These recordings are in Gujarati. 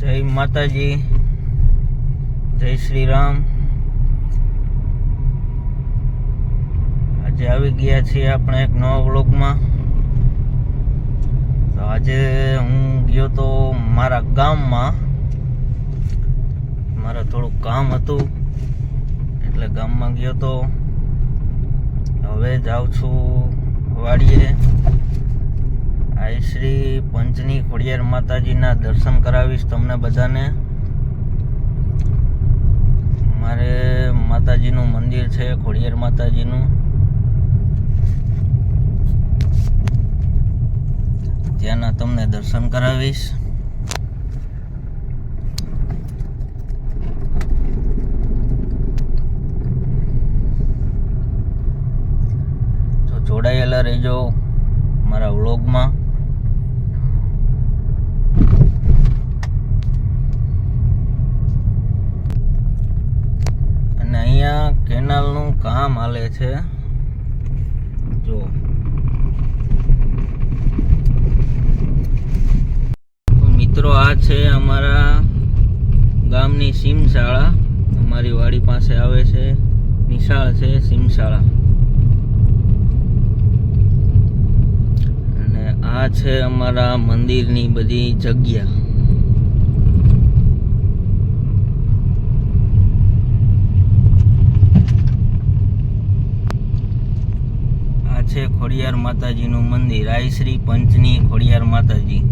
જય માતાજી, જય શ્રી રામ આજે આવી ગયા છીએ આપણે એક નવા વ્લોગમાં. તો આજે હું ગયો તો મારા ગામમાં. મારે થોડું કામ હતું, એટલે ગામમાં ગયો તો. હવે જાઉં છું વાડીએ. આ શ્રી પંચની ખોડિયાર માતાજીના દર્શન કરાવીશ તમને બધાને. મારે માતાજીનું મંદિર છે, ખોડિયાર માતાજીનું. ત્યાંના તમને દર્શન કરાવીશ. જોડાયેલા રહેજો મારા વ્લોગમાં અને અહીંયા કેનાલનું કામ હાલે છે. જો. મિત્રો, આ છે અમારા ગામની સીમશાળા. અમારી વાડી પાસે આવે છે. નિશાળ છે સીમ શાળા અને આ છે અમારા મંદિરની બધી જગ્યા આ છે ખોડિયાર માતાજીનું મંદિર આઈ શ્રી પંચની ખોડિયાર માતાજી.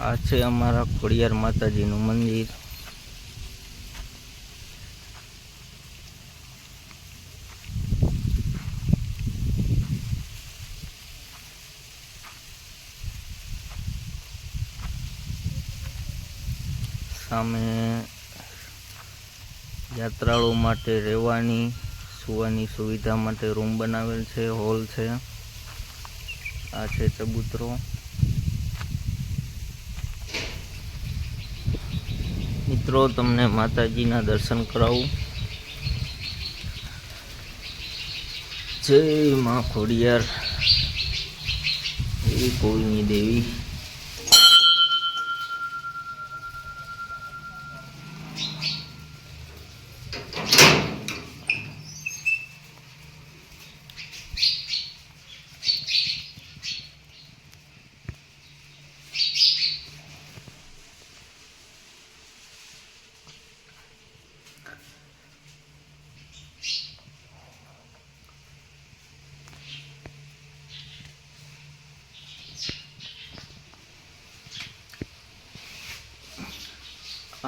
આ છે અમારા ખોડિયાર માતાજીનું મંદિર. સામે યાત્રાળુ માટે રહેવાની, સુવાની સુવિધા માટે રૂમ બનાવેલ છે, હોલ છે. આ છે ચબૂતરો. મિત્રો, તમને માતાજીના દર્શન કરાવું. જય માં ખોડિયાર. એ કોઈની દેવી.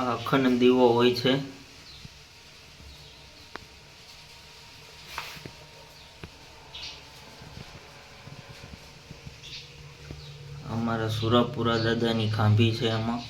અખંડ દીવો હોય છે. અમારા સુરાપુરા દાદાની ખાંભી છે એમાં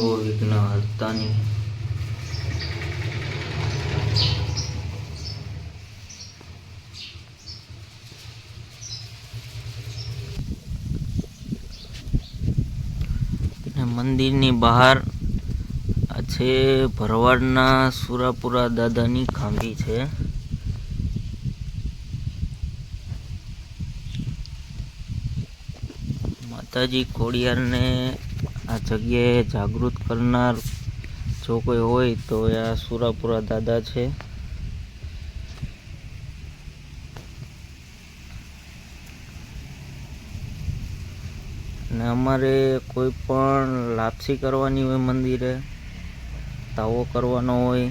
હો વિઘ્ન હર્તાની અને મંદિરની બહાર છે ભરવાડના સુરાપુરા દાદાની ખાંભી છે. માતાજી ખોડિયારને આ જગ્યાએ જાગૃત કરનાર જો કોઈ હોય તો એ આ સુરાપુરા દાદા છે. ને અમારે કોઈ પણ લાપસી કરવાની હોય મંદિરે, તાવો કરવાનો હોય,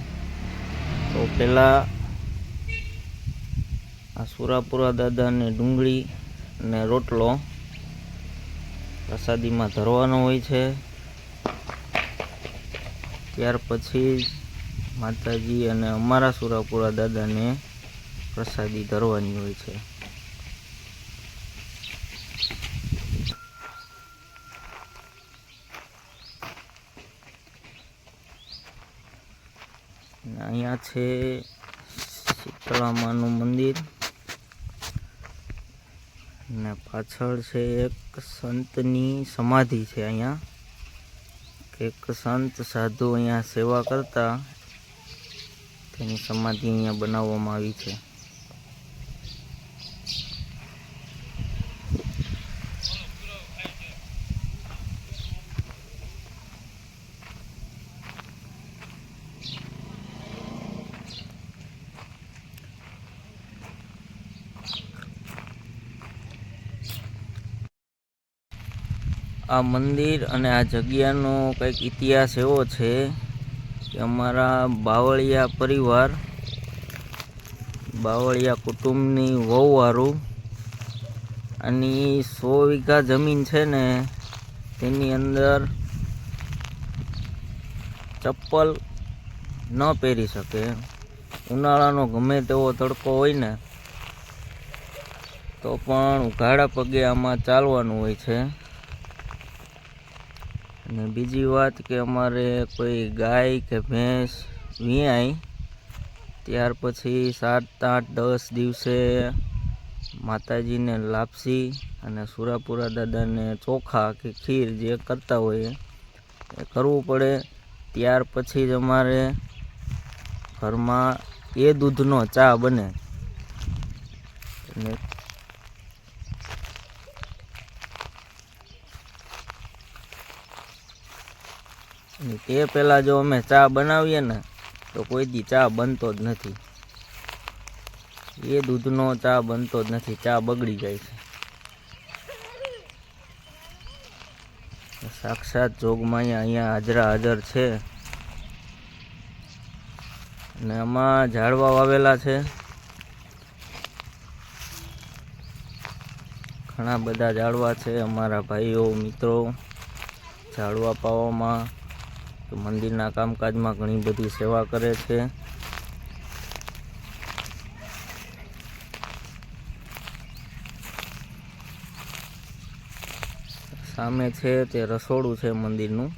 તો પહેલાં આ સુરાપુરા દાદાને ડુંગળી ને રોટલો પ્રસાદીમાં ધરવાનો હોય છે. ત્યાર પછી માતાજી અને અમારા સુરાપુરા દાદાને પ્રસાદી ધરવાની હોય છે. અહીંયા છે શીતળામાનું મંદિર. ને પાછળ છે એક સંતની સમાધિ છે અહીંયા. એક સંત સાધુ અહીંયા સેવા કરતા, તેની સમાધિ અહીંયા બનાવવામાં આવી છે. આ મંદિર અને આ જગ્યાનો કંઈક ઇતિહાસ એવો છે કે અમારા બાવળિયા પરિવાર, બાવળિયા કુટુંબની વહુવારું આની સો વીઘા જમીન છે ને, તેની અંદર ચપ્પલ ન પહેરી શકે. ઉનાળાનો ગમે તેવો તડકો હોય ને, તો પણ ઉઘાડા પગે આમાં ચાલવાનું હોય છે. અને બીજી વાત કે અમારે કોઈ ગાય કે ભેંસ વિયાય, ત્યાર પછી સાત આઠ દસ દિવસે માતાજીને લાપસી અને સુરાપુરા દાદાને ચોખા કે ખીર જે કરતા હોય એ કરવું પડે. ત્યાર પછી જ અમારે ઘરમાં એ દૂધનો ચા બને. તે પહેલાં જો અમે ચા બનાવીએ ને, તો કોઈ દી ચા બનતો જ નથી. એ દૂધનો ચા બનતો જ નથી, ચા બગડી જાય છે. સાક્ષાત જોગમાં અહીંયા અહીંયા હાજરા હાજર છે. અને આમાં ઝાડવા વાવેલા છે. ઘણા બધા ઝાડવા છે, અમારા ભાઈઓ, મિત્રો, ઝાડવા પાવામાં મંદિરના કામકાજમાં ઘણી બધી સેવા કરે છે. સામે છે તે રસોડું છે મંદિરનું.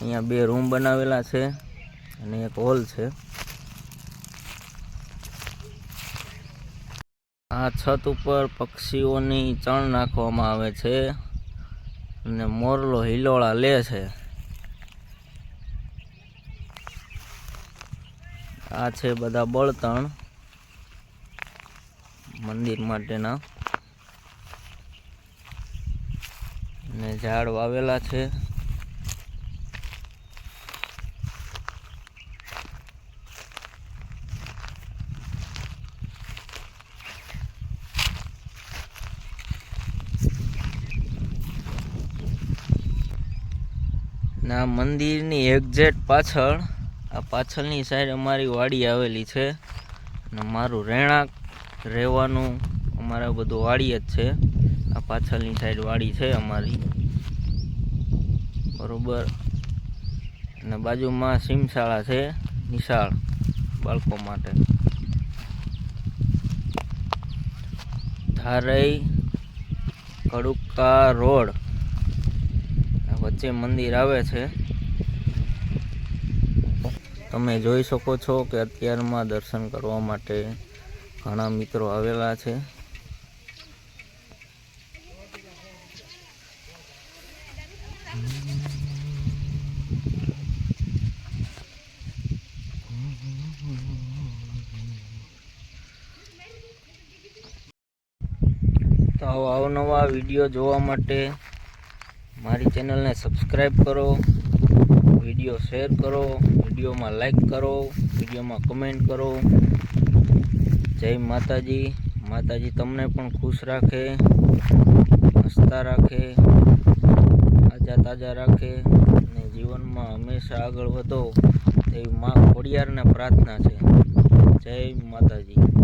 અહીંયા બે રૂમ બનાવેલા છે અને એક હોલ છે. આ છત ઉપર પક્ષીઓની ચણ નાખવામાં આવે છે અને મોરલો હિલોળા લે છે. આ છે બધા બળતણ મંદિર માટેના. ને ઝાડ વાવેલા છે. ના મંદિરની એક્ઝેટ પાછળ આ પાછળની સાઈડ અમારી વાડી આવેલી છે. અને મારું રહેણાંક, રહેવાનું, અમારા બધું વાડી જ છે. આ પાછળની સાઈડ વાડી છે અમારી. બરોબર. અને બાજુમાં સિમશાળા છે, નિશાળ, બાળકો માટે. ધારઈ કડુકા રોડ. વચ્ચે મંદિર આવે છે. તમે જોઈ શકો છો કે અત્યારમાં દર્શન કરવા માટે ઘણા મિત્રો આવેલા છે. તો અવનવા વીડિયો જોવા માટે મારી ચેનલને સબસ્ક્રાઈબ કરો. વીડિયો શેર કરો, વિડીયોમાં લાઈક કરો, વિડીયોમાં કમેન્ટ કરો. જય માતાજી. માતાજી તમને પણ ખુશ રાખે, હસતા રાખે તાજા તાજા રાખે અને જીવનમાં હંમેશા આગળ વધો. તેવી મા ખોડિયારને પ્રાર્થના છે. જય માતાજી.